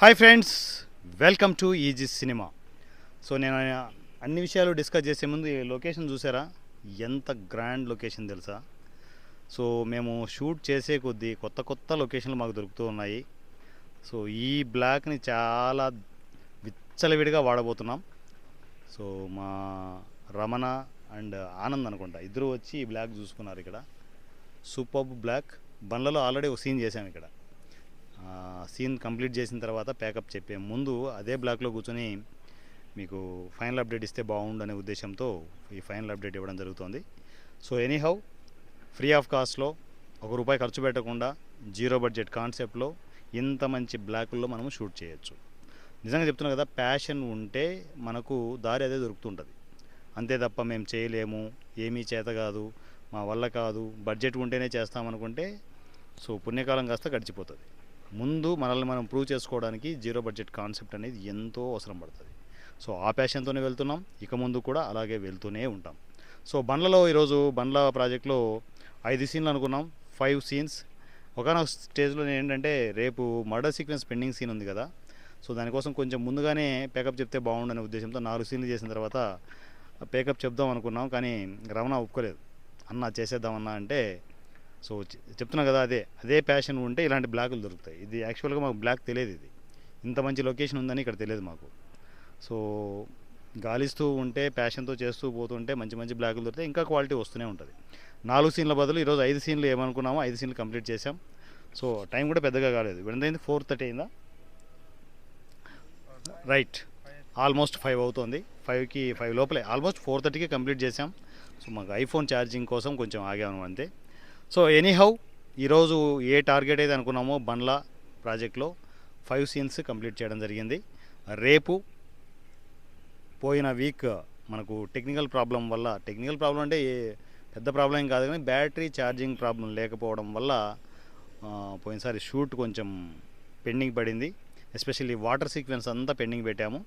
Hi friends welcome to easy cinema so నేను అన్ని విషయాలు డిస్కస్ చేసే ముందు ఈ లొకేషన్ చూసారా? ఎంత గ్రాండ్ లొకేషన్ తెలుసా? సో మేము షూట్ చేసే కొద్దీ కొత్త కొత్త లొకేషన్లు మాకు దొరుకుతూ ఉన్నాయి. సో ఈ బ్లాక్ని చాలా విచ్చలవిడిగా వాడబోతున్నాం. సో మా రమణ అండ్ ఆనంద్ అనుకుంటా ఇద్దరు వచ్చి ఈ బ్లాక్ చూసుకున్నారు ఇక్కడ. సూపర్ బ్లాక్ బండ్లలో ఆల్రెడీ ఒక సీన్ చేసాం ఇక్కడ. సీన్ కంప్లీట్ చేసిన తర్వాత ప్యాకప్ చెప్పే ముందు అదే బ్లాక్లో కూర్చొని మీకు ఫైనల్ అప్డేట్ ఇస్తే బాగుండు అనే ఉద్దేశంతో ఈ ఫైనల్ అప్డేట్ ఇవ్వడం జరుగుతుంది. సో ఎనీహౌ ఫ్రీ ఆఫ్ కాస్ట్లో ఒక రూపాయి ఖర్చు పెట్టకుండా జీరో బడ్జెట్ కాన్సెప్ట్లో ఇంత మంచి బ్లాకుల్లో మనము షూట్ చేయొచ్చు. నిజంగా చెప్తున్నా కదా ప్యాషన్ ఉంటే మనకు దారి అదే దొరుకుతుంటుంది. అంతే తప్ప మేము చేయలేము ఏమీ చేత కాదు మా వల్ల కాదు బడ్జెట్ ఉంటేనే చేస్తామనుకుంటే సో పుణ్యకాలం కాస్త గడిచిపోతుంది. ముందు మనల్ని మనం ప్రూవ్ చేసుకోవడానికి జీరో బడ్జెట్ కాన్సెప్ట్ అనేది ఎంతో అవసరం పడుతుంది. సో ఆ ప్యాషన్తోనే వెళ్తున్నాం. ఇక ముందు కూడా అలాగే వెళ్తూనే ఉంటాం. సో బండ్లలో ఈరోజు బండ్ల ప్రాజెక్ట్లో ఐదు సీన్లు అనుకున్నాం. ఫైవ్ సీన్స్ ఒకనొక స్టేజ్లో నేను ఏంటంటే రేపు మర్డర్ సీక్వెన్స్ పెండింగ్ సీన్ ఉంది కదా. సో దానికోసం కొంచెం ముందుగానే పేకప్ చెప్తే బాగుండనే ఉద్దేశంతో నాలుగు సీన్లు చేసిన తర్వాత పేకప్ చెప్దాం అనుకున్నాం. కానీ రమణ ఒప్పుకోలేదు. అన్న చేసేద్దామన్నా అంటే సో చెప్తున్నా కదా అదే అదే ప్యాషన్ ఉంటే ఇలాంటి బ్లాకులు దొరుకుతాయి. ఇది యాక్చువల్గా మాకు బ్లాక్ తెలియదు ఇది. ఇంత మంచి లొకేషన్ ఉందని ఇక్కడ తెలియదు మాకు. సో గాలిస్తూ ఉంటే ప్యాషన్తో చేస్తూ పోతుంటే మంచి మంచి బ్లాకులు దొరికితే ఇంకా క్వాలిటీ వస్తూనే ఉంటుంది. నాలుగు సీన్ల బదులు ఈరోజు ఐదు సీన్లు ఏమనుకున్నామో ఐదు సీన్లు కంప్లీట్ చేసాం సో టైం కూడా పెద్దగా కాలేదు. ఎంత ఫోర్ థర్టీ అయిందా? రైట్ ఆల్మోస్ట్ ఫైవ్ అవుతుంది. ఫైవ్కి ఫైవ్ లోపలే. ఆల్మోస్ట్ ఫోర్ థర్టీకి కంప్లీట్ చేసాం సో మాకు ఐఫోన్ ఛార్జింగ్ కోసం కొంచెం ఆగాము అంతే. సో ఎనీహౌ ఈరోజు ఏ టార్గెట్ అయితే అనుకున్నామో బండ్ల ప్రాజెక్ట్లో ఫైవ్ సీన్స్ కంప్లీట్ చేయడం జరిగింది. రేపు పోయిన వీక్ మనకు టెక్నికల్ ప్రాబ్లం వల్ల టెక్నికల్ ప్రాబ్లం అంటే ఏ- పెద్ద ప్రాబ్లం కాదు కానీ బ్యాటరీ ఛార్జింగ్ ప్రాబ్లం లేకపోవడం వల్ల పోయినసారి షూట్ కొంచెం పెండింగ్ పడింది. ఎస్పెషల్లీ వాటర్ సీక్వెన్స్ అంతా పెండింగ్ పెట్టాము.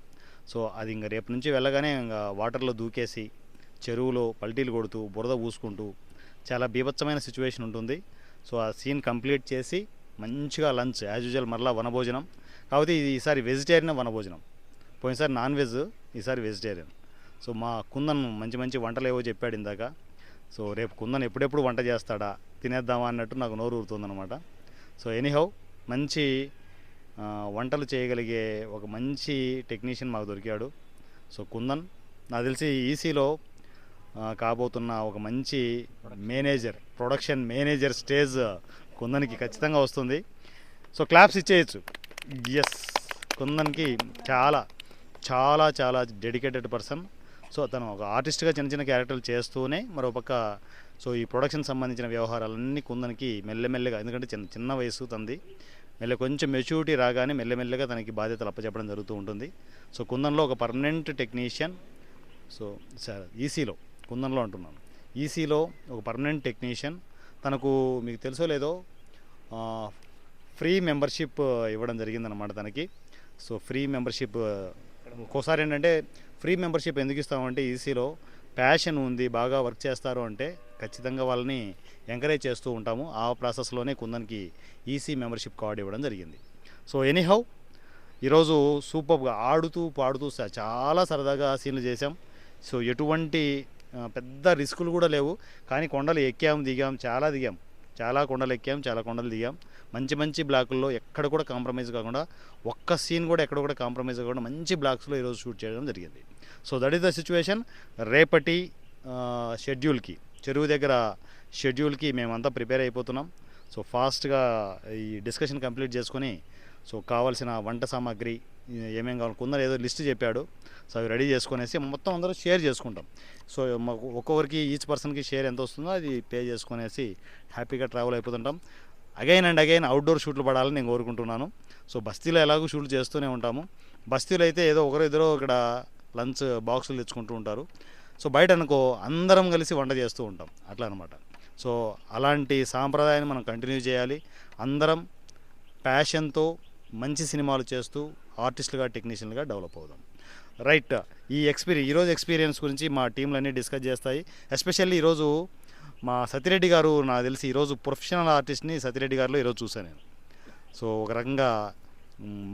సో అది ఇంకా రేపు నుంచి వెళ్ళగానే ఇంకా వాటర్లో దూకేసి చెరువులో పల్టీలు కొడుతూ బురద పూసుకుంటూ చాలా బీభత్సమైన సిచ్యువేషన్ ఉంటుంది. సో ఆ సీన్ కంప్లీట్ చేసి మంచిగా లంచ్ యాజ్ యూజువల్ మరలా వనభోజనం. కాకపోతే ఇది ఈసారి వెజిటేరియన్ వనభోజనం. పోయినసారి నాన్ వెజ్ ఈసారి వెజిటేరియన్ సో మా కుందన్ మంచి మంచి వంటలు ఏవో చెప్పాడు ఇందాక. సో రేపు కుందన్ ఎప్పుడెప్పుడు వంట చేస్తాడా తినేద్దామా అన్నట్టు నాకు నోరు ఊరుతుందనమాట సో ఎనీహౌ మంచి వంటలు చేయగలిగే ఒక మంచి టెక్నీషియన్ మాకు దొరికాడు. సో కుందన్ నాకు తెలిసి ఈసీలో కాబోతున్న ఒక మంచి మేనేజర్ ప్రొడక్షన్ మేనేజర్ స్టేజ్ కుందనికి ఖచ్చితంగా వస్తుంది. సో క్లాప్స్ ఇచ్చేయచ్చు. ఎస్ కుందన్కి చాలా చాలా చాలా డెడికేటెడ్ పర్సన్ సో తను ఒక ఆర్టిస్ట్గా చిన్న చిన్న క్యారెక్టర్లు చేస్తూనే మరోపక్క సో ఈ ప్రొడక్షన్ సంబంధించిన వ్యవహారాలన్నీ కుందనికి మెల్లమెల్లగా ఎందుకంటే చిన్న చిన్న వయసు తంది. మెల్ల కొంచెం మెచ్యూరిటీ రాగానే మెల్లమెల్లగా తనకి బాధ్యతలు అప్పచెప్పడం జరుగుతూ ఉంటుంది. సో కుందన్లో ఒక పర్మనెంట్ టెక్నీషియన్ సో సార్ ఈసీలో కుందన్లో అంటున్నాను. ఈసీలో ఒక పర్మనెంట్ టెక్నీషియన్ తనకు మీకు తెలుసో లేదో ఫ్రీ మెంబర్షిప్ ఇవ్వడం జరిగిందనమాట తనకి. సో ఫ్రీ మెంబర్షిప్ ఒక్కోసారి ఏంటంటే ఫ్రీ మెంబర్షిప్ ఎందుకు ఇస్తామంటే ఈసీలో ప్యాషన్ ఉంది బాగా వర్క్ చేస్తారు అంటే ఖచ్చితంగా వాళ్ళని ఎంకరేజ్ చేస్తూ ఉంటాము. ఆ ప్రాసెస్లోనే కుందన్కి ఈసీ మెంబర్షిప్ కార్డు ఇవ్వడం జరిగింది. సో ఎనీహౌ ఈరోజు సూపర్గా ఆడుతూ పాడుతూ చాలా సరదాగా సీన్లు చేసాం సో ఎటువంటి పెద్ద రిస్కులు కూడా లేవు. కానీ కొండలు ఎక్కాం దిగాం చాలా దిగాం చాలా కొండలు ఎక్కాం చాలా కొండలు దిగాం మంచి మంచి బ్లాకుల్లో ఎక్కడ కూడా కాంప్రమైజ్ కాకుండా ఒక్క సీన్ కూడా ఎక్కడ కూడా కాంప్రమైజ్ కాకుండా మంచి బ్లాక్స్లో ఈరోజు షూట్ చేయడం జరిగింది. So that is the situation. రేపటి షెడ్యూల్కి చెరువు దగ్గర షెడ్యూల్కి మేమంతా ప్రిపేర్ అయిపోతున్నాం. సో ఫాస్ట్గా ఈ డిస్కషన్ కంప్లీట్ చేసుకొని సో కావాల్సిన వంట సామాగ్రి ఏమేం కావాలి కొందరు ఏదో లిస్ట్ చెప్పాడు. సో అవి రెడీ చేసుకునేసి మొత్తం అందరూ షేర్ చేసుకుంటాం. సో మాకు ఒక్కొక్కరికి ఈచ్ పర్సన్కి షేర్ ఎంత వస్తుందో అది పే చేసుకునేసి హ్యాపీగా ట్రావెల్ అయిపోతుంటాం. అగైన్ అండ్ అగైన్ అవుట్డోర్ షూట్లు పడాలని నేను కోరుకుంటున్నాను. సో బస్తీలో ఎలాగో షూట్లు చేస్తూనే ఉంటాము. బస్తీలో అయితే ఏదో ఒకరు ఇద్దరు ఇక్కడ లంచ్ బాక్సులు తెచ్చుకుంటూ ఉంటారు. సో బయట అనుకో అందరం కలిసి వంట చేస్తూ ఉంటాం. అట్లా అనమాట సో అలాంటి సాంప్రదాయాన్ని మనం కంటిన్యూ చేయాలి. అందరం ప్యాషన్తో మంచి సినిమాలు చేస్తూ ఆర్టిస్టులుగా టెక్నీషియన్లుగా డెవలప్ అవుదాం. రైట్. ఈ ఎక్స్పీరియన్స్ ఈరోజు ఎక్స్పీరియన్స్ గురించి మా టీంలన్నీ డిస్కస్ చేస్తాయి. ఎస్పెషల్లీ ఈరోజు మా సతిరెడ్డి గారు నాకు తెలిసి ఈరోజు ప్రొఫెషనల్ ఆర్టిస్ట్ని సతిరెడ్డి గారిలో ఈరోజు చూశాను నేను. సో ఒక రకంగా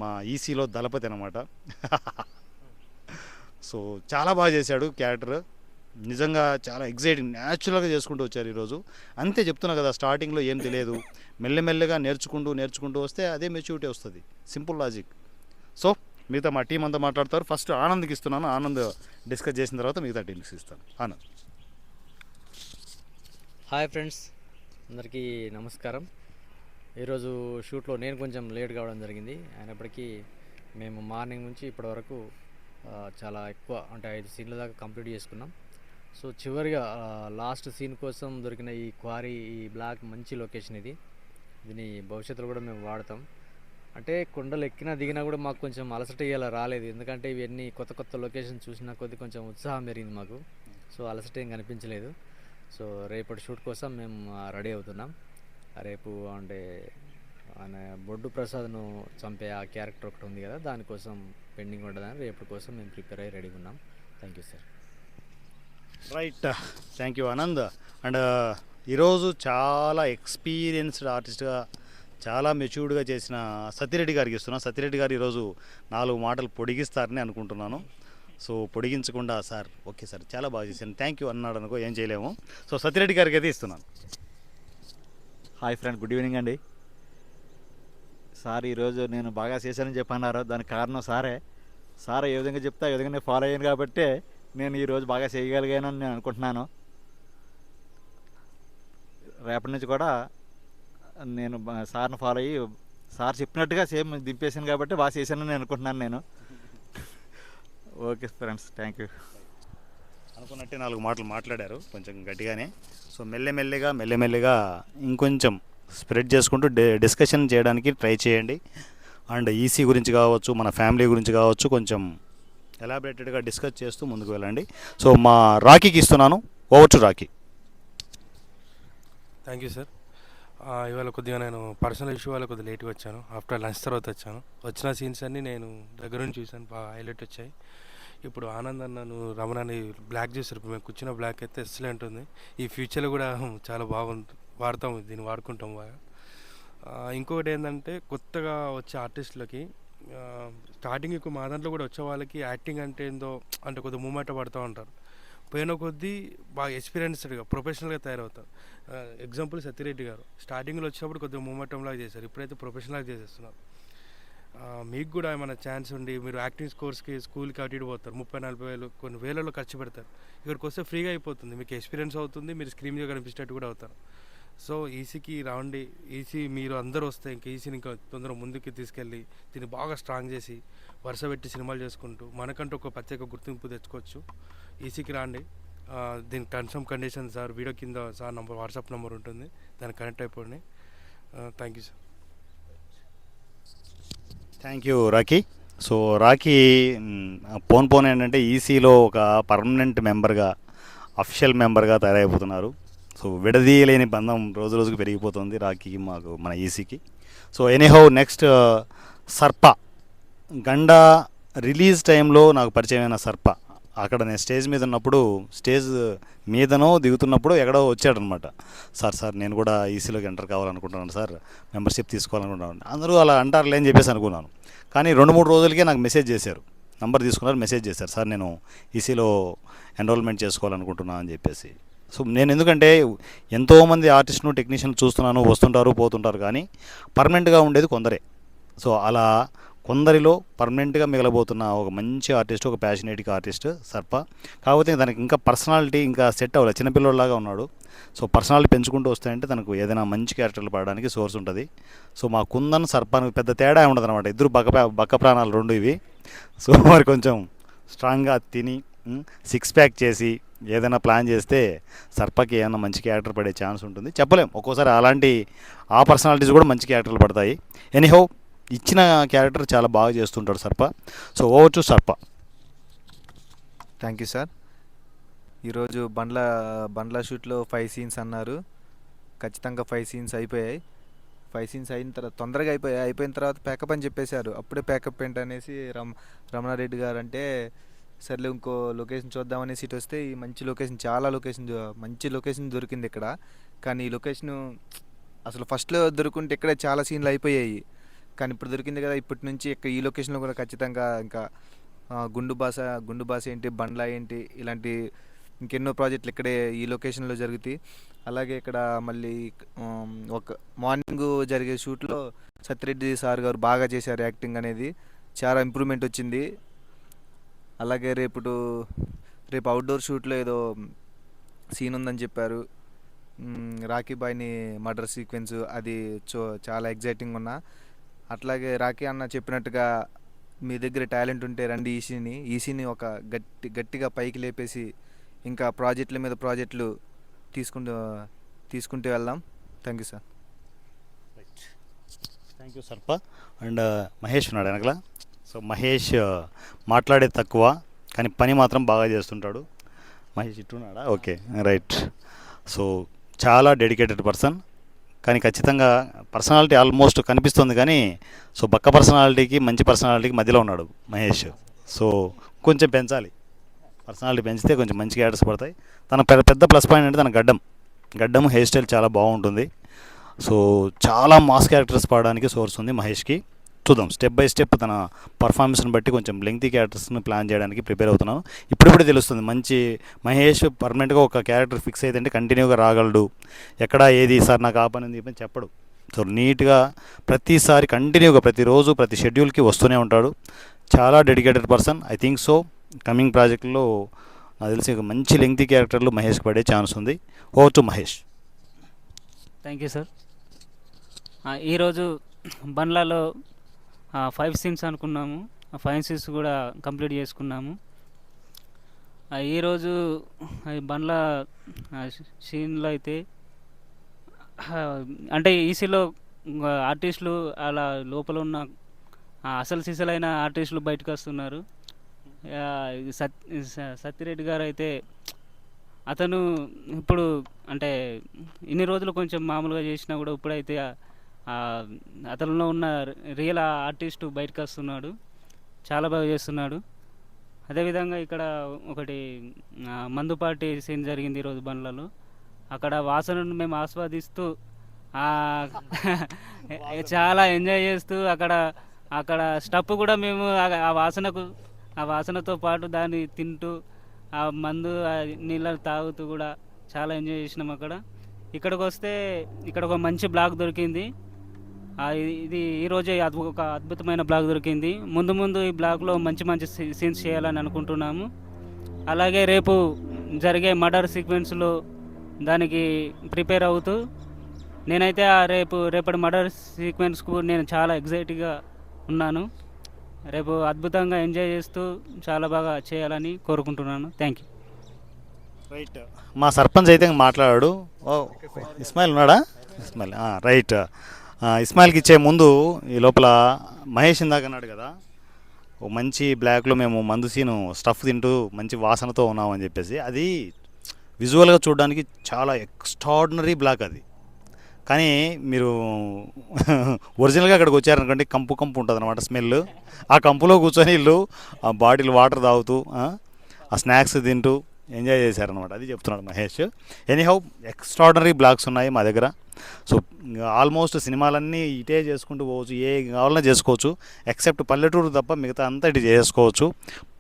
మా ఈసీలో దళపతి అనమాట సో చాలా బాగా చేశాడు క్యారెక్టర్. నిజంగా చాలా ఎగ్జైటింగ్ న్యాచురల్గా చేసుకుంటూ వచ్చారు ఈరోజు అంతే చెప్తున్నా కదా స్టార్టింగ్లో ఏం తెలియదు. మెల్లమెల్లగా నేర్చుకుంటూ నేర్చుకుంటూ వస్తే అదే మెచ్యూరిటీ వస్తుంది. Simple logic. సో మిగతా మా టీం అంతా మాట్లాడతారు. ఫస్ట్ ఆనంద్కి ఇస్తున్నాను. ఆనంద్ డిస్కస్ చేసిన తర్వాత మిగతా టీమ్స్ ఇస్తాను. ఆనంద్. హాయ్ ఫ్రెండ్స్ అందరికీ నమస్కారం. ఈరోజు షూట్లో నేను కొంచెం లేట్ కావడం జరిగింది. అయినప్పటికీ మేము మార్నింగ్ నుంచి ఇప్పటి వరకు చాలా ఎక్కువ అంటే ఐదు సీన్ల దాకా కంప్లీట్ చేసుకున్నాం. సో చివరిగా లాస్ట్ సీన్ కోసం దొరికిన ఈ క్వారీ ఈ బ్లాక్ మంచి లొకేషన్ ఇది. దీని భవిష్యత్తులో కూడా మేము వాడతాం. అంటే కొండలు ఎక్కినా దిగినా కూడా మాకు కొంచెం అలసట ఇయ్యాల రాలేదు. ఎందుకంటే ఇవన్నీ కొత్త కొత్త లొకేషన్ చూసిన కొద్ది కొంచెం ఉత్సాహం పెరిగింది మాకు. సో అలసట ఏం కనిపించలేదు. సో రేపటి షూట్ కోసం మేము రెడీ అవుతున్నాం. రేపు అంటే ఆయన బొడ్డు ప్రసాద్ను చంపే ఆ క్యారెక్టర్ ఒకటి ఉంది కదా దానికోసం పెండింగ్ ఉండదని రేపటి కోసం మేము ప్రిపేర్ అయ్యి రెడీగా ఉన్నాం. Thank you sir. Right. Thank you Anand. And ఈరోజు చాలా ఎక్స్పీరియన్స్డ్ ఆర్టిస్ట్గా చాలా మెచ్యూర్డ్గా చేసిన సత్యరెడ్డి గారికి ఇస్తున్నా. సత్యరెడ్డి గారు ఈరోజు నాలుగు మాటలు పొడిగిస్తారని అనుకుంటున్నాను. సో పొడిగించకుండా సార్ ఓకే సార్ చాలా బాగా చేశాను థ్యాంక్ యూ అన్నాడు అనుకో ఏం చేయలేము. సో సత్యరెడ్డి గారికి అయితే ఇస్తున్నాను. హాయ్ ఫ్రెండ్ గుడ్ ఈవినింగ్ అండి. సార్ ఈరోజు నేను బాగా చేశానని చెప్పన్నారు. దానికి కారణం సారే. సార్ ఏ విధంగా చెప్తే ఆ విధంగా నేను ఫాలో అయ్యాను కాబట్టి నేను ఈరోజు బాగా చేయగలిగానని నేను అనుకుంటున్నాను. రేపటి నుంచి కూడా నేను సార్ని ఫాలో అయ్యి సార్ చెప్పినట్టుగా సేమ్ దింపేశాను కాబట్టి బాగా చేశానని నేను అనుకుంటున్నాను నేను. Okay friends thank you. అనుకున్నట్టే నాలుగు మాటలు మాట్లాడారు కొంచెం గట్టిగానే. సో మెల్లెమెల్లగా మెల్లెమెల్లగా ఇంకొంచెం స్ప్రెడ్ చేసుకుంటూ డి డిస్కషన్ చేయడానికి ట్రై చేయండి. అండ్ ఈసీ గురించి కావచ్చు మన ఫ్యామిలీ గురించి కావచ్చు కొంచెం ఎలాబరేటెడ్గా డిస్కస్ చేస్తూ ముందుకు వెళ్ళండి. సో మా రాకీకి ఇస్తున్నాను. Over to Rocky thank you sir ఇవాళ కొద్దిగా నేను పర్సనల్ ఇష్యూ వల్ల కొద్దిగా లేట్గా వచ్చాను. ఆఫ్టర్ లంచ్ తర్వాత వచ్చాను. వచ్చిన సీన్స్ అన్నీ నేను దగ్గర నుంచి చూశాను. బాగా హైలైట్ వచ్చాయి. ఇప్పుడు ఆనంద్ అన్నను రమణాన్ని బ్లాక్ చేశారు. ఇప్పుడు మేము కూర్చున్న బ్లాక్ అయితే ఎక్సలెంట్ ఉంది. ఈ ఫ్యూచర్లో కూడా చాలా బాగుంటుంది వాడతాం దీన్ని వాడుకుంటాం బాగా. ఇంకొకటి ఏంటంటే కొత్తగా వచ్చే ఆర్టిస్టులకి స్టార్టింగ్ ఎక్కువ మా దాంట్లో కూడా వచ్చే వాళ్ళకి యాక్టింగ్ అంటే ఏందో అంటే కొద్దిగా మూమెంట్ పడుతూ ఉంటారు. పోయిన కొద్దీ బాగా ఎక్స్పీరియన్స్డ్గా ప్రొఫెషనల్గా తయారవుతారు ఎగ్జాంపుల్ సత్యరెడ్డి గారు. స్టార్టింగ్లో వచ్చినప్పుడు కొద్దిగా మూమెంటం లాగా చేశారు. ఇప్పుడైతే ప్రొఫెషనల్గా చేసేస్తున్నారు మీకు కూడా ఏమైనా ఛాన్స్ ఉండి మీరు యాక్టింగ్ కోర్స్కి స్కూల్కి అటు ఇటు పోతారు. ముప్పై నలభై వేలు కొన్ని వేలలో ఖర్చు పెడతారు. ఇక్కడికి వస్తే ఫ్రీగా అయిపోతుంది. మీకు ఎక్స్పీరియన్స్ అవుతుంది. మీరు స్క్రీన్ మీద కనిపించేటట్టు కూడా అవుతారు. సో ఈసీకి రావండి. ఈసీ మీరు అందరూ వస్తే ఇంకా ఈసీని ఇంకా తొందరగా ముందుకు తీసుకెళ్ళి దీన్ని బాగా స్ట్రాంగ్ చేసి వరుస పెట్టి సినిమాలు చేసుకుంటూ మనకంటూ ఒక ప్రత్యేక గుర్తింపు తెచ్చుకోవచ్చు. ఈసీకి రాండి. దీని కన్ఫర్మ్ కండిషన్ సార్ వీడియో కింద సార్ నంబర్ వాట్సాప్ నెంబర్ ఉంటుంది. దానికి కనెక్ట్ అయిపోండి. Thank you sir. Thank you Rakhi. So Rakhi మ్, పోన్ పోన్ ఏంటంటే ఈసీలో ఒక పర్మనెంట్ మెంబర్గా అఫిషియల్ మెంబర్గా తయారైపోతున్నారు. సో విడదీయలేని బంధం రోజు రోజుకు పెరిగిపోతుంది రాకీకి మాకు మన ఈసీకి సో ఎనీహౌ నెక్స్ట్ సర్ప. గండ రిలీజ్ టైంలో నాకు పరిచయమైన సర్ప. అక్కడ నేను స్టేజ్ మీద ఉన్నప్పుడు స్టేజ్ మీదనో దిగుతున్నప్పుడు ఎక్కడో వచ్చాడనమాట. సార్ సార్ నేను కూడా ఈసీలోకి ఎంటర్ కావాలనుకుంటున్నాను సార్. మెంబర్షిప్ తీసుకోవాలనుకుంటున్నాను. అందరూ అలా అంటారులే అని చెప్పేసి అనుకున్నాను. కానీ రెండు మూడు రోజులకే నాకు మెసేజ్ చేశారు. నంబర్ తీసుకున్నారు మెసేజ్ చేశారు. సార్ నేను ఈసీలో ఎన్రోల్మెంట్ చేసుకోవాలనుకుంటున్నాను అని చెప్పేసి. సో నేను ఎందుకంటే ఎంతోమంది ఆర్టిస్ట్ను టెక్నీషియన్ చూస్తున్నాను వస్తుంటారు పోతుంటారు కానీ పర్మనెంట్గా ఉండేది కొందరే. సో అలా కొందరిలో పర్మనెంట్గా మిగలబోతున్న ఒక మంచి ఆర్టిస్ట్ ఒక ప్యాషనేటిక్ ఆర్టిస్ట్ సర్ప. కాకపోతే దానికి ఇంకా పర్సనాలిటీ ఇంకా సెట్ అవ్వలేదు చిన్నపిల్లలాగా ఉన్నాడు. సో పర్సనాలిటీ పెంచుకుంటూ వస్తాయంటే తనకు ఏదైనా మంచి క్యారెక్టర్లు పాడడానికి సోర్స్ ఉంటుంది. సో మా కుందన్ సర్పానికి పెద్ద తేడా ఉండదు అనమాట ఇద్దరు బక్క బక్క ప్రాణాలు రెండు ఇవి. సో మరి కొంచెం స్ట్రాంగ్గా తిని సిక్స్ ప్యాక్ చేసి ఏదైనా ప్లాన్ చేస్తే సర్పకి ఏమైనా మంచి క్యారెక్టర్ పడే ఛాన్స్ ఉంటుంది. చెప్పలేం. ఒక్కోసారి అలాంటి ఆ పర్సనాలిటీస్ కూడా మంచి క్యారెక్టర్లు పడతాయి. ఎనీహో ఇచ్చిన క్యారెక్టర్ చాలా బాగా చేస్తుంటాడు Sarpa. So over to Sarpa. Thank you sir ఈరోజు బండ్ల బండ్ల షూట్లో ఫైవ్ సీన్స్ అన్నారు. ఖచ్చితంగా ఫైవ్ సీన్స్ అయిపోయాయి. ఫైవ్ సీన్స్ అయిన తర్వాత తొందరగా అయిపోయాయి అయిపోయిన తర్వాత ప్యాకప్ అని చెప్పేశారు. అప్పుడే ప్యాకప్ ఏంటనేసి రమ్ రమణారెడ్డి గారు అంటే సర్లే ఇంకో లొకేషన్ చూద్దామనేసి ఇటు వస్తే ఈ మంచి లొకేషన్ చాలా లొకేషన్ మంచి లొకేషన్ దొరికింది ఇక్కడ. కానీ ఈ లొకేషన్ అసలు ఫస్ట్లో దొరుకుంటే ఇక్కడే చాలా సీన్లు అయిపోయాయి. కానీ ఇప్పుడు దొరికింది కదా ఇప్పటి నుంచి ఇక్కడ ఈ లొకేషన్లో కూడా ఖచ్చితంగా ఇంకా గుండు బాస గుండు బాస ఏంటి బండ్ల ఏంటి ఇలాంటి ఇంకెన్నో ప్రాజెక్టులు ఇక్కడే ఈ లొకేషన్లో జరుగుతాయి. అలాగే ఇక్కడ మళ్ళీ ఒక మార్నింగ్ జరిగే షూట్లో సత్యరెడ్డి సార్ గారు బాగా చేశారు యాక్టింగ్ అనేది. చాలా ఇంప్రూవ్మెంట్ వచ్చింది. అలాగే రేపు రేపు అవుట్డోర్ షూట్లో ఏదో సీన్ ఉందని చెప్పారు. రాఖీ బాయ్ని మర్డర్ సీక్వెన్స్ అది చో చాలా ఎగ్జైటింగ్ ఉన్నా. అట్లాగే రాఖీ అన్న చెప్పినట్టుగా మీ దగ్గర టాలెంట్ ఉంటే రండి ఈసీని ఈసీని ఒక గట్టి గట్టిగా పైకి లేపేసి ఇంకా ప్రాజెక్టుల మీద ప్రాజెక్టులు తీసుకుంటూ తీసుకుంటూ వెళ్దాం. Thank you sir thank you Sarpa and Mahesh ఉన్నాడు వెనకల. సో మహేష్ మాట్లాడే మాట్లాడేది తక్కువ కానీ పని మాత్రం బాగా చేస్తుంటాడు. మహేష్ ఇట్టున్నాడా ఓకే రైట్. సో చాలా డెడికేటెడ్ పర్సన్ కానీ ఖచ్చితంగా పర్సనాలిటీ ఆల్మోస్ట్ కనిపిస్తుంది కానీ సో బక్క పర్సనాలిటీకి మంచి పర్సనాలిటీకి మధ్యలో ఉన్నాడు మహేష్. సో కొంచెం పెంచాలి. పర్సనాలిటీ పెంచితే కొంచెం మంచి క్యారెక్టర్స్ పడతాయి. తన పెద్ద పెద్ద ప్లస్ పాయింట్ అంటే తన గడ్డం. గడ్డం హెయిర్ స్టైల్ చాలా బాగుంటుంది. సో చాలా మాస్ క్యారెక్టర్స్ పాడడానికి సోర్స్ ఉంది మహేష్కి. చూద్దాం. స్టెప్ బై స్టెప్ తన పర్ఫార్మెన్స్ని బట్టి కొంచెం లెంగ్తీ క్యారెక్టర్స్ని ప్లాన్ చేయడానికి ప్రిపేర్ అవుతున్నాను. ఇప్పుడిప్పుడే తెలుస్తుంది మంచి మహేష్ పర్మనెంట్గా ఒక క్యారెక్టర్ ఫిక్స్ అయితే కంటిన్యూగా రాగలడు. ఎక్కడ ఏది సార్ నాకు ఆపని చెప్పని చెప్పడు. సో నీట్గా ప్రతిసారి కంటిన్యూగా ప్రతిరోజు ప్రతి షెడ్యూల్కి వస్తూనే ఉంటాడు. చాలా dedicated person I think so coming ప్రాజెక్ట్లో నాకు తెలిసి మంచి లెంగ్తీ క్యారెక్టర్లు మహేష్కి పడే ఛాన్స్ ఉంది. Over to Mahesh. Thank you sir ఈరోజు బండ్లలో ఫైవ్ సీన్స్ అనుకున్నాము. ఆ ఫైవ్ సీన్స్ కూడా కంప్లీట్ చేసుకున్నాము. ఈరోజు బండ్ల సీన్లో అయితే అంటే ఈసీలో ఆర్టిస్టులు అలా లోపల ఉన్న అసలు సిసలైన ఆర్టిస్టులు బయటకు వస్తున్నారు. సత్ సత్యరెడ్డి గారు అయితే అతను ఇప్పుడు అంటే ఇన్ని రోజులు కొంచెం మామూలుగా చేసినా కూడా ఇప్పుడైతే అతనిలో ఉన్న రియల్ ఆర్టిస్టు బయటకు వస్తున్నాడు చాలా బాగా చేస్తున్నాడు. అదేవిధంగా ఇక్కడ ఒకటి మందుపాటి సీన్ జరిగింది ఈరోజు బండ్లలో. అక్కడ వాసనను మేము ఆస్వాదిస్తూ చాలా ఎంజాయ్ చేస్తూ అక్కడ అక్కడ స్టప్ కూడా మేము ఆ- వాసనకు ఆ వాసనతో పాటు దాన్ని తింటూ ఆ మందు నీళ్ళని తాగుతూ కూడా చాలా ఎంజాయ్ చేసినాం అక్కడ. ఇక్కడికి వస్తే ఇక్కడ ఒక మంచి బ్లాగ్ దొరికింది. ఇది- ఈరోజే ఒక అద్భుతమైన బ్లాగ్ దొరికింది. ముందు ముందు ఈ బ్లాగ్లో మంచి మంచి సీన్స్ చేయాలని అనుకుంటున్నాము. అలాగే రేపు జరిగే మర్డర్ సీక్వెన్స్లో దానికి ప్రిపేర్ అవుతూ నేనైతే ఆ రేపు రేపటి మర్డర్ సీక్వెన్స్కు నేను చాలా ఎగ్జైట్గా ఉన్నాను. రేపు అద్భుతంగా ఎంజాయ్ చేస్తూ చాలా బాగా చేయాలని కోరుకుంటున్నాను. Thank you. రైట్. మా సర్పంచ్ అయితే మాట్లాడాడు. ఓ ఇస్మాయిల్ ఉన్నాడా? ఇస్మాయిల్ రైట్. ఇస్మాయిల్కి ఇచ్చే ముందు ఈ లోపల మహేష్ ఇందాక అన్నాడు కదా ఓ మంచి బ్లాక్లో మేము మందు సీను స్టఫ్ తింటూ మంచి వాసనతో ఉన్నామని చెప్పేసి అది విజువల్గా చూడడానికి చాలా ఎక్స్ట్రాడినరీ బ్లాక్ అది. కానీ మీరు ఒరిజినల్గా అక్కడికి వచ్చారనుకోండి కంపు కంపు ఉంటుంది అనమాట స్మెల్. ఆ కంపులో కూర్చొని వీళ్ళు ఆ బాటిల్ వాటర్ తాగుతూ ఆ, ఆ స్నాక్స్ తింటూ ఎంజాయ్ చేశారనమాట అది చెప్తున్నాడు మహేష్. ఎనీహౌ ఎక్స్ట్రాడినరీ బ్లాగ్స్ ఉన్నాయి మా దగ్గర. సో ఆల్మోస్ట్ సినిమాలన్నీ ఇటే చేసుకుంటూ పోవచ్చు ఏ కావాలన్నా చేసుకోవచ్చు ఎక్సెప్ట్ పల్లెటూరు తప్ప మిగతా అంతా ఇటు చేసుకోవచ్చు.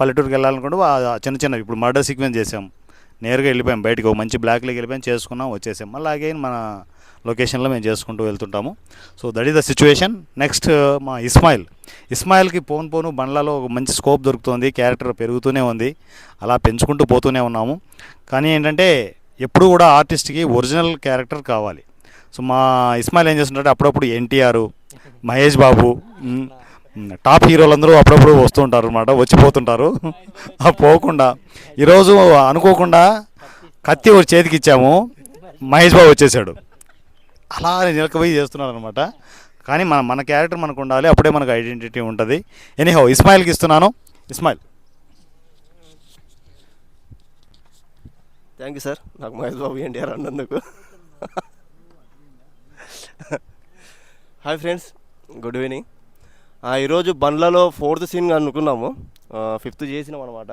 పల్లెటూరుకి వెళ్ళాలనుకుంటే చిన్న చిన్న ఇప్పుడు మర్డర్ సీక్వెన్స్ చేసాం. నేరుగా వెళ్ళిపోయాం బయటకు మంచి బ్లాక్లోకి వెళ్ళిపోయాం చేసుకున్నాం వచ్చేసాం. మళ్ళీ అగైన్ మన లొకేషన్లో మేము చేసుకుంటూ వెళ్తుంటాము. So that is the situation next మా ఇస్మాయిల్. ఇస్మాయిల్కి పోను పోను బండ్లలో ఒక మంచి స్కోప్ దొరుకుతుంది క్యారెక్టర్ పెరుగుతూనే ఉంది. అలా పెంచుకుంటూ పోతూనే ఉన్నాము. కానీ ఏంటంటే ఎప్పుడు కూడా ఆర్టిస్ట్కి ఒరిజినల్ క్యారెక్టర్ కావాలి. సో మా ఇస్మాయిల్ ఏం చేస్తుంటే అప్పుడప్పుడు ఎన్టీఆర్ మహేష్ బాబు టాప్ హీరోలందరూ అప్పుడప్పుడు వస్తూ ఉంటారు అనమాట వచ్చిపోతుంటారు పోకుండా. ఈరోజు అనుకోకుండా కత్తి ఒక చేతికి ఇచ్చాము. మహేష్ బాబు వచ్చేసాడు. అలా నిలకపోయి చేస్తున్నాడు అనమాట కానీ మన మన క్యారెక్టర్ మనకు ఉండాలి అప్పుడే మనకు ఐడెంటిటీ ఉంటుంది. ఎనీహో ఇస్మాయిల్కి ఇస్తున్నాను. ఇస్మాయిల్. Thank you sir. నాకు మహేష్ బాబు ఎన్టీఆర్ అన్నందుకు. Hi friends. Good evening. ఈరోజు బండ్లలో ఫోర్త్ సీన్ అనుకున్నాము. ఫిఫ్త్ చేసినాం అనమాట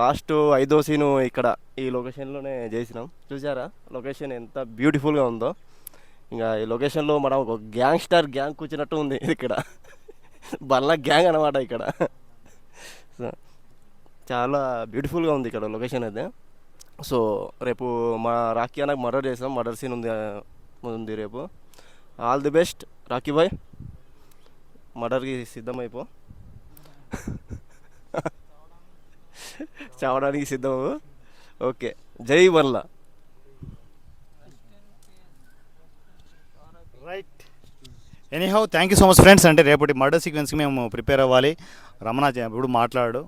లాస్ట్ ఐదో సీను ఇక్కడ ఈ లొకేషన్లోనే చేసినాం. చూసారా లొకేషన్ ఎంత బ్యూటిఫుల్గా ఉందో. ఇంకా ఈ లొకేషన్లో మనం ఒక గ్యాంగ్స్టర్ గ్యాంగ్ కూర్చున్నట్టు ఉంది ఇక్కడ. బల్ల గ్యాంగ్ అనమాట ఇక్కడ. సో చాలా బ్యూటిఫుల్గా ఉంది ఇక్కడ లొకేషన్ అయితే. సో రేపు మా రాఖీ అన్నకు మర్డర్ చేసాం. మర్డర్ సీన్ ఉంది ఉంది రేపు. All the best Rakhi bye. మర్డర్కి సిద్ధమైపో. చావడానికి సిద్ధము ఓకే. జై Balla. Anyhow thank you so much friends అంటే రేపటి మర్డర్ సీక్వెన్స్కి మేము ప్రిపేర్ అవ్వాలి. రమణ ఇప్పుడు మాట్లాడు.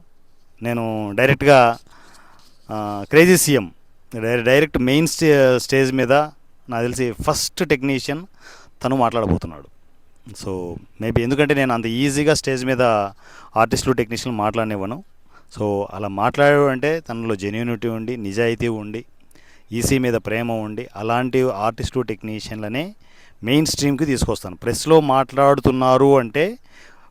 నేను డైరెక్ట్గా crazy CM direct main stay stage మీద నాకు తెలిసి ఫస్ట్ టెక్నీషియన్ తను మాట్లాడబోతున్నాడు. సో మేబీ ఎందుకంటే నేను అంత ఈజీగా స్టేజ్ మీద ఆర్టిస్టులు టెక్నీషియన్లు మాట్లాడనివ్వను. సో అలా మాట్లాడు అంటే తనలో జెన్యూనిటీ ఉండి నిజాయితీ ఉండి ఈసీ మీద ప్రేమ ఉండి అలాంటి ఆర్టిస్టు టెక్నీషియన్లనే మెయిన్ స్ట్రీమ్కి తీసుకొస్తాను. ప్రెస్లో మాట్లాడుతున్నారు అంటే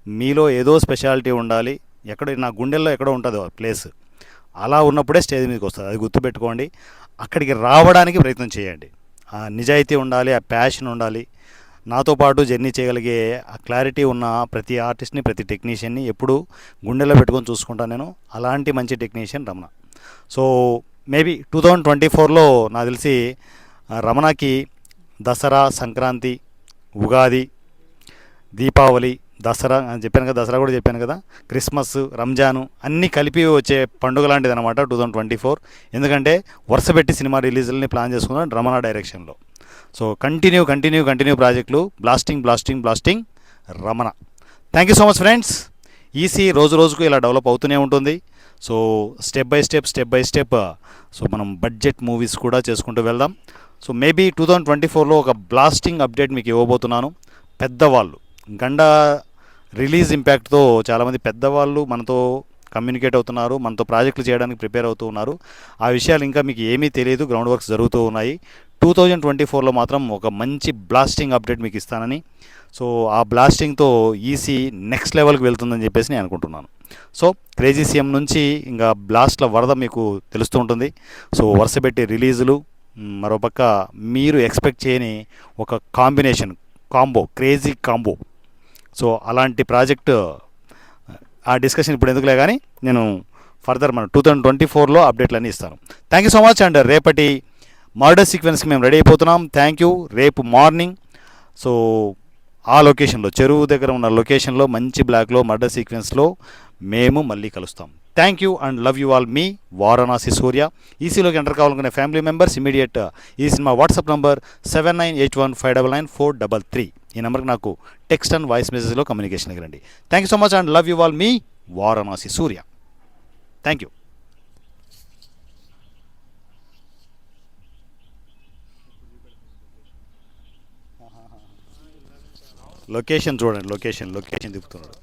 మీలో ఏదో స్పెషాలిటీ ఉండాలి. ఎక్కడ నా గుండెల్లో ఎక్కడో ఉంటుంది ఆ ప్లేస్ అలా ఉన్నప్పుడే స్టేజ్ మీదకి వస్తుంది. అది గుర్తుపెట్టుకోండి. అక్కడికి రావడానికి ప్రయత్నం చేయండి. ఆ నిజాయితీ ఉండాలి ఆ ప్యాషన్ ఉండాలి. నాతో పాటు జర్నీ చేయగలిగే ఆ క్లారిటీ ఉన్న ప్రతి ఆర్టిస్ట్ని ప్రతి టెక్నీషియన్ని ఎప్పుడు గుండెలో పెట్టుకొని చూసుకుంటాను నేను. అలాంటి మంచి technician Ramana. So maybe two thousand twenty ఫోర్లో నాకు తెలిసి రమణకి దసరా సంక్రాంతి ఉగాది దీపావళి దసరా అని చెప్పాను కదా దసరా కూడా చెప్పాను కదా క్రిస్మస్ రంజాను అన్నీ కలిపి వచ్చే పండుగ లాంటిది అనమాట టూ థౌజండ్ ట్వంటీ ఫోర్. ఎందుకంటే వరుస పెట్టి సినిమా రిలీజులని ప్లాన్ చేసుకున్నాను రమణ డైరెక్షన్లో. సో కంటిన్యూ కంటిన్యూ కంటిన్యూ ప్రాజెక్టులు blasting blasting blasting Ramana. Thank you so much friends EC రోజు రోజుకు ఇలా డెవలప్ అవుతూనే ఉంటుంది. So step by step step by step so మనం బడ్జెట్ మూవీస్ కూడా చేసుకుంటూ వెళ్దాం. So maybe two thousand twenty ఫోర్లో ఒక బ్లాస్టింగ్ అప్డేట్ మీకు ఇవ్వబోతున్నాను. పెద్దవాళ్ళు గండ రిలీజ్ ఇంపాక్ట్తో చాలామంది పెద్దవాళ్ళు మనతో కమ్యూనికేట్ అవుతున్నారు మనతో ప్రాజెక్టులు చేయడానికి ప్రిపేర్ అవుతూ ఉన్నారు. ఆ విషయాలు ఇంకా మీకు ఏమీ తెలియదు గ్రౌండ్ వర్క్స్ జరుగుతూ ఉన్నాయి. టూ థౌజండ్ ట్వంటీ ఫోర్లో మాత్రం ఒక మంచి బ్లాస్టింగ్ అప్డేట్ మీకు ఇస్తానని. సో ఆ బ్లాస్టింగ్తో ఈసీ నెక్స్ట్ లెవెల్కి వెళ్తుందని చెప్పేసి నేను అనుకుంటున్నాను. సో క్రేజీ సీఎం నుంచి ఇంకా బ్లాస్ట్ల వరద మీకు తెలుస్తూ ఉంటుంది. సో వరుసపెట్టి రిలీజులు మరోపక్క మీరు ఎక్స్పెక్ట్ చేయని ఒక combination combo crazy combo so అలాంటి ప్రాజెక్టు ఆ డిస్కషన్ ఇప్పుడు ఎందుకులే కానీ నేను ఫర్దర్ మన టూ థౌజండ్ ట్వంటీ ఫోర్లో అప్డేట్లు అన్నీ ఇస్తాను. Thank you so much and రేపటి మర్డర్ సీక్వెన్స్కి మేము రెడీ అయిపోతున్నాం. థ్యాంక్ యూ రేపు మార్నింగ్ సో ఆ లొకేషన్లో చెరువు దగ్గర ఉన్న లొకేషన్లో మంచి బ్లాక్లో మర్డర్ సీక్వెన్స్లో మేము మళ్ళీ కలుస్తాం. Thank you and love you all మీ వారణాసి సూర్య ఈసీలోకి ఎంటర్ కావాలనుకునే ఫ్యామిలీ మెంబర్స్ ఇమీడియట్ ఈ cinema WhatsApp number seven nine eight one five double nine four double three ఈ నెంబర్కి నాకు టెక్స్ట్ అండ్ వాయిస్ మెసేజ్లో కమ్యూనికేషన్ రండి thank you so much and love you all me Varanasi Surya thank you location చూడండి location location తిప్పుతున్నాడు.